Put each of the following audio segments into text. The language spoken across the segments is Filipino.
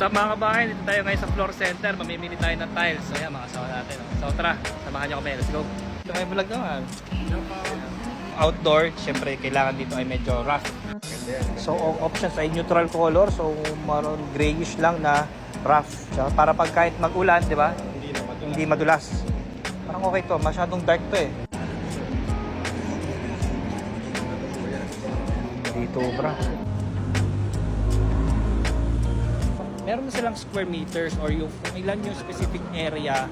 Sa mga kabahay, dito tayo ngayon sa floor center. Mamimili tayo ng tiles. So, yan, mga asawa natin. So, tara, samahan nyo kami. Let's go. Ito may vlog naman. Outdoor, syempre, kailangan dito ay medyo rough. So, ang options ay neutral color. So, maroon grayish lang na rough. Tsaka para pag kahit mag-ulan, di ba? Hindi na matulas. Hindi madulas. Parang okay to. Masyadong dark to eh. Dito, bra. Meron silang square meters or yung kung ilan yung specific area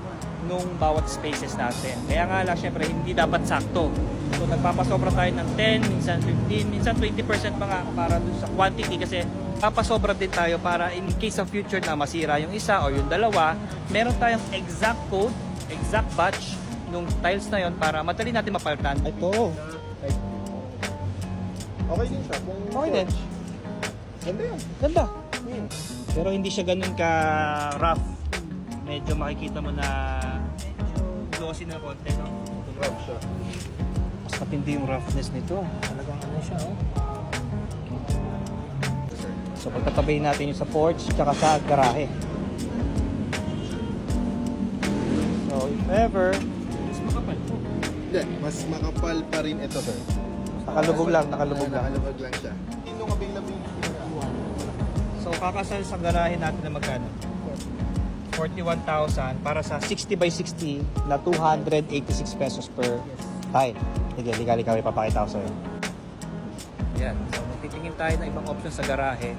nung bawat spaces natin. Kaya nga lang, syempre, hindi dapat sakto. So, nagpapasobra tayo ng 10, minsan 15, minsan 20% mga para dun sa quantity kasi papasobra din tayo para in case of future na masira yung isa or yung dalawa, meron tayong exact code, exact batch nung tiles na yon para madali natin mapalitan. Ito. Okay din siya. Kung Okay din. Ganda yun. Ganda. Pero hindi siya ganun ka rough. Medyo makikita mo na glossy na konti, no? Rough siya. Mas matindi yung roughness nito. Talagang ano siya, oh. So pagtatabayin natin yung sa porch tsaka sa garahe. So if ever, mas makapal po. Hindi, mas makapal pa rin ito, sir. Nakalubog lang, nakalubog lang. Nakalubog lang siya. So kakasal sa garahe natin na magkano? 41,000 para sa 60 by 60 na 286 pesos per tile. Sige, ligali kami papakita ko sa'yo. Yan. So magtitingin tayo ng ibang option sa garahe.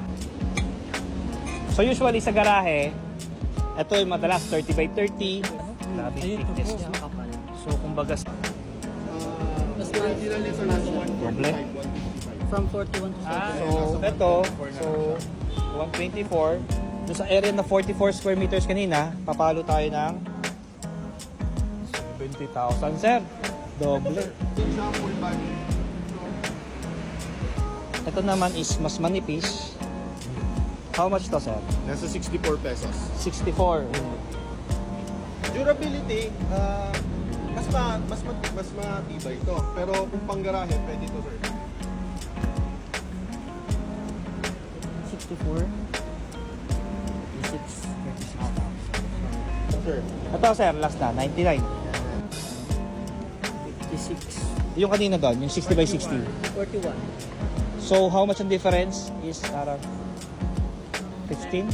So usually sa garahe, ito yung madalas 30 by 30. Grabe thickness niya. So kumbaga, Uh, original nito nasa 145, Doble? 155. From 41 to 40. Ah, so ito, so 124. Doon sa area na 44 square meters kanina, papalo tayo ng 70,000, sir. Doble. Ito naman is mas manipis. How much to, sir? Nasa 64 pesos. 64. Durability, ah, mas ma mas ma mas matibay ito. Pero kung panggarahe, pwede ito, sir. 64. 36. Sir. Ito, sir, last na, 99. 56. Yung kanina doon, yung 60 by 60. 41. So, how much ang difference is around 15?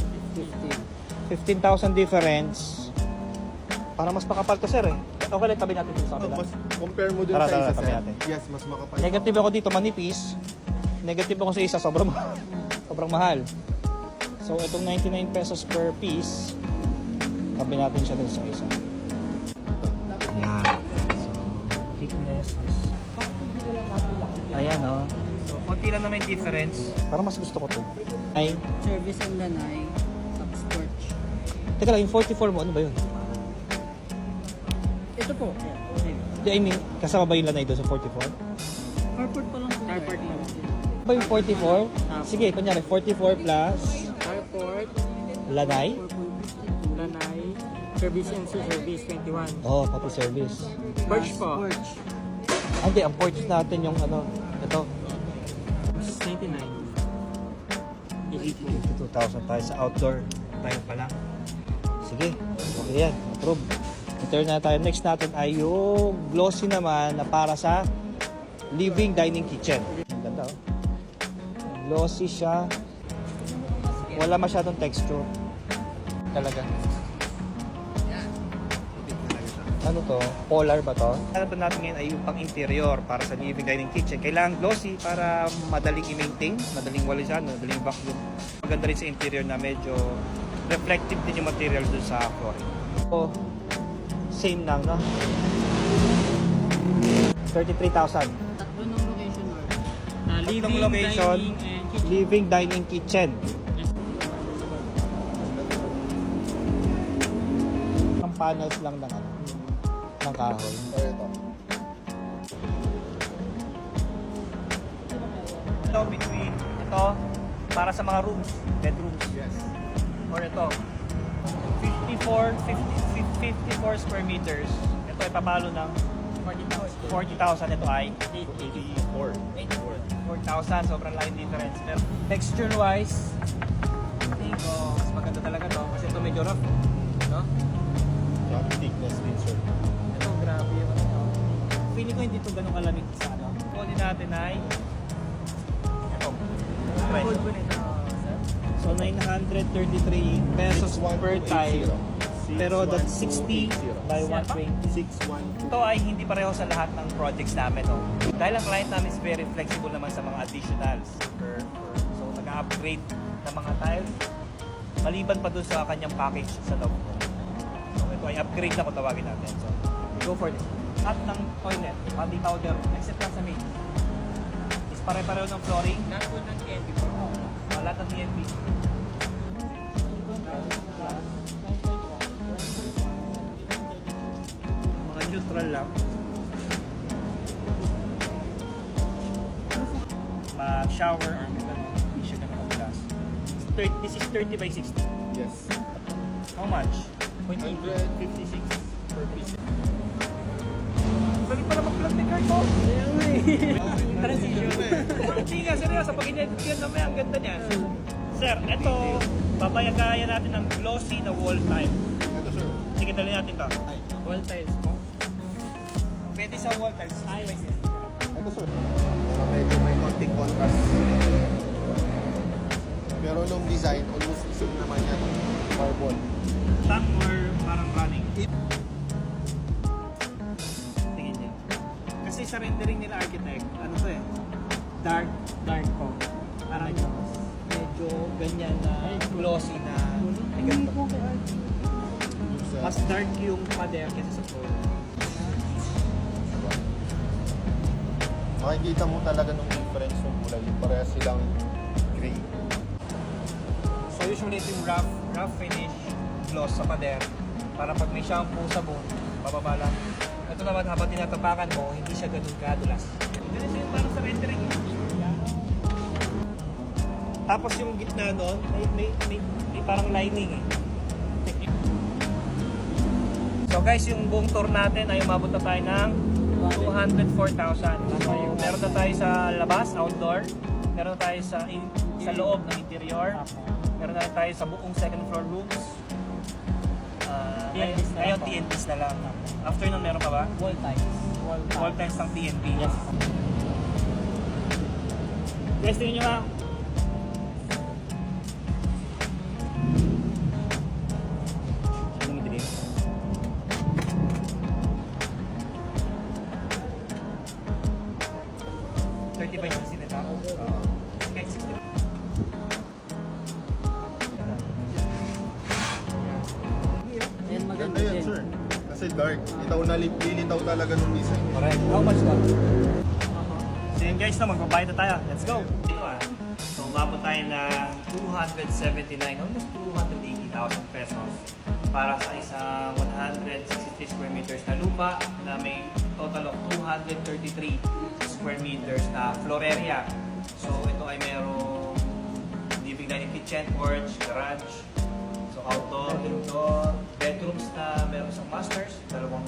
50. 15,000 difference. Para mas makapal to, sir, eh. Okay lang, tabi natin dito sa kabila. mas compare mo dun Tara, sa tara, isa, tabi sir. natin. Yes, mas makapal. Negative ako dito, manipis. Negative ako sa isa, sobrang. sobrang mahal. So, itong 99 pesos per piece, tabi natin siya dun sa isa. Yan. So, thickness is... Ayan, oh. So, konti lang naman yung difference. Parang mas gusto ko to. Ay, Service and lanay. Tapos porch. teka lang, yung 44 mo, ano ba yun? Ito po. Okay. Di, I mean, kasama ba yung lanay doon sa 44? Carport pa lang po. Carport lang. Ba yung 44? Sige, kunyari, 44 plus Carport. lanay? 4.52 lanay. Service and service 21. Oo, oh, pati service. Porch po. Porch. Ah, Hindi, ang porch natin yung ano, ito, 99. 2,000 tayo sa outdoor. Tayo pa lang. Sige, okay yan. Approve. Return na tayo. Next natin ay yung glossy naman na para sa living dining kitchen. Glossy siya. Wala masyadong texture. Talaga. Ano to? Polar ba to? Ano ba natin ngayon ay yung pang interior para sa living dining kitchen. Kailangan glossy para madaling i-maintain, madaling walisan, madaling vacuum. Maganda rin sa interior na medyo reflective din yung material dun sa flooring. So, same lang, no? 33,000. Tatlo ng location or uh, Tatlong location, dining, and. Living dining kitchen. Ang panels lang ng ano, ng kahoy. Ito between ito para sa mga rooms, bedrooms. Yes. Or ito 54 50, 54 square meters. Ito ay papalo ng 40,000. 40,000 ito ay 84. 4,000 sobrang laking difference. Pero texture wise, tingin ko mas maganda medyo rough. No? Yung thickness din, sir. Ito, grabe yung ano. Feeling ko hindi ito ganun kalamig sa ano. Kunin natin ay ito. Code po nito. So 933 pesos per tile. Pero that's 60 by 120. 612. Ito ay hindi pareho sa lahat ng projects namin. No? Dahil ang client namin is very flexible naman sa mga additionals. So nag-upgrade ng mga tile. Maliban pa dun sa kanyang package sa loob. So ito ay upgrade na kung tawagin natin. So go for this. At ng toilet, pati powder, except lang sa main. Is pare-pareho ng flooring. Lahat po ng. Uh, lahat ng TNT. Neutral lang. Ma-shower or hindi siya ganun glass. This is 30 by 60. Yes. How much? 156 per piece. Balik pala mag-plug ni card mo. Transition. Hindi nga, seryoso. Pag in-edit yun, naman ang ganda niyan. Sir, eto, papayagayan natin ng glossy na wall tile. Ito, sir. Sige, dali natin to. Wall tiles po. Pwede sa wall tiles. Ay, Ito, sir. Medyo may konting contrast. Pero nung design, almost the same naman yan. Marble. Tank or parang running? Tingin niyo. Kasi sa rendering nila architect, ano to eh, dark, Dark po. parang medyo ganyan na glossy na may ganito. Mas dark yung pader kaysa sa floor. Makikita mo talaga nung difference ng kulay. Yung parehas silang gray. So usually ito yung rough, rough finish, gloss sa pader. Para pag may shampoo, sabon, bababa lang. Ito naman habang tinatapakan mo, hindi siya ganun kadulas. Ganun siya yung parang sa rendering. eh. Tapos yung gitna nun, may, may, may, may parang lining eh. So guys, yung buong tour natin ay umabot na tayo ng 204,000. So meron na tayo sa labas, outdoor. Meron na tayo sa in, sa loob ng interior. Meron na tayo sa buong second floor rooms. Uh, TNTs na ngayon. TNTs na lang. After nun meron pa ba? Wall tiles. Wall All times ng TNT. Yes. Guys, tingin nyo nga. Thirty-five na sila ta? Oo. Kahit 60. Yan maganda Ganda yan, din. sir. Kasi dark. Itaw na lilitaw talaga nung design. Correct. How much ba? So yun guys na, magbabayad na tayo. Let's go! Ah. So umabot tayo ng 279, almost 280,000 pesos para sa isang 163 square meters na lupa na may total of 233 square meters na floor area. So ito ay merong living dining kitchen, porch, garage, So outdoor, indoor, bedrooms na meron isang masters, dalawang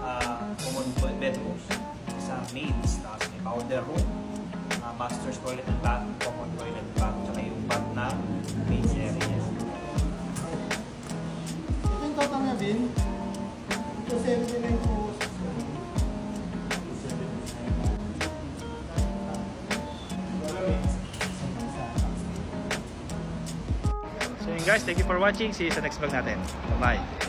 ah, common bedrooms, isang mains, tapos may powder room, ah, master's toilet and bath, common toilet and bath, tsaka yung bath na mains area. Ito yung total niya, Vin. Ito 79 guys, thank you for watching. See you sa next vlog natin. Bye-bye.